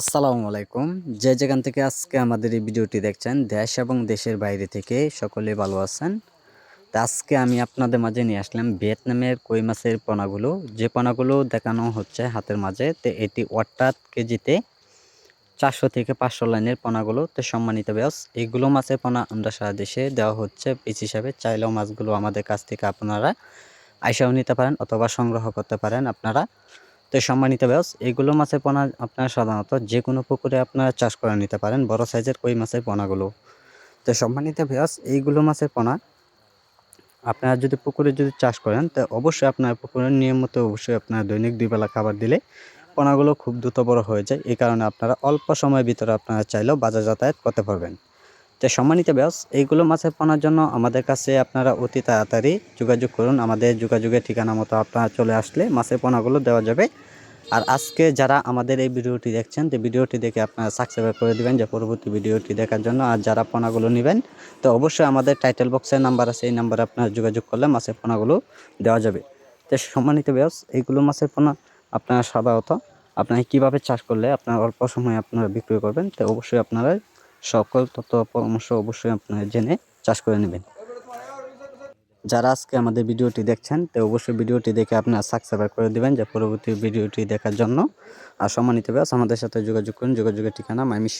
আসসালামু আলাইকুম। যে যেখান থেকে আজকে আমাদের এই ভিডিওটি দেখছেন, দেশ এবং দেশের বাইরে থেকে সকলে ভালো আছেন। তা আজকে আমি আপনাদের মাঝে নিয়ে আসলাম ভিয়েতনামের কই মাছের পোনাগুলো। যে পোনাগুলো দেখানো হচ্ছে হাতের মাঝে, তো এটি অর্থাৎ কেজিতে চারশো থেকে পাঁচশো লাইনের পোনাগুলো। তো সম্মানিত ব্যাস এইগুলো মাছের পোনা আমরা সারা দেশে দেওয়া হচ্ছে। পিস হিসাবে চাইলেও মাছগুলো আমাদের কাছ থেকে আপনারা আইসাও নিতে পারেন অথবা সংগ্রহ করতে পারেন আপনারা। তো সম্মানিত ব্যাস এগুলো মাছের পোনা আপনারা সাধারণত যে কোনো পুকুরে আপনারা চাষ করে নিতে পারেন, বড় সাইজের কই মাছের পোনাগুলো। তো সম্মানিত ব্যাস এইগুলো মাছের পোনা আপনারা যদি পুকুরে যদি চাষ করেন, তো অবশ্যই আপনার পুকুরে নিয়মিত অবশ্যই আপনার দৈনিক দুই বেলা খাবার দিলে পোনাগুলো খুব দ্রুত বড় হয়ে যায়। এই কারণে আপনারা অল্প সময়ের ভিতরে আপনারা চাইলেও বাজার যাতায়াত করতে পারবেন। তো সম্মানিত ব্যাস এইগুলো মাছের পোনার জন্য আমাদের কাছে আপনারা অতি তাড়াতাড়ি যোগাযোগ করুন। আমাদের যোগাযোগের ঠিকানা মতো আপনারা চলে আসলে মাছের পোনাগুলো দেওয়া যাবে। আর আজকে যারা আমাদের এই ভিডিওটি দেখছেন, তো ভিডিওটি দেখে আপনারা সাবস্ক্রাইব করে দিবেন যে পরবর্তী ভিডিওটি দেখার জন্য। আর যারা পোনাগুলো নেবেন, তো অবশ্যই আমাদের টাইটেল বক্সের নাম্বার আছে, এই নাম্বারে আপনারা যোগাযোগ করলে মাছের পোনাগুলো দেওয়া যাবে। তো সম্মানিত ব্যাস এইগুলো মাছের পোনা আপনারা সাধারণত আপনারা কীভাবে চাষ করলে আপনার অল্প সময়ে আপনারা বিক্রি করবেন, তো অবশ্যই আপনারা সকল তথ্য পরামর্শ অবশ্যই আপনারা জেনে চাষ করে নেবেন। যারা আজকে আমাদের ভিডিওটি দেখছেন, তো অবশ্যই ভিডিওটি দেখে আপনারা সাবস্ক্রাইব করে দেবেন যে পরবর্তী ভিডিওটি দেখার জন্য। আর সম্মানিত ব্যাস আমাদের সাথে যোগাযোগ করুন। যোগাযোগের ঠিকানা মাইমিস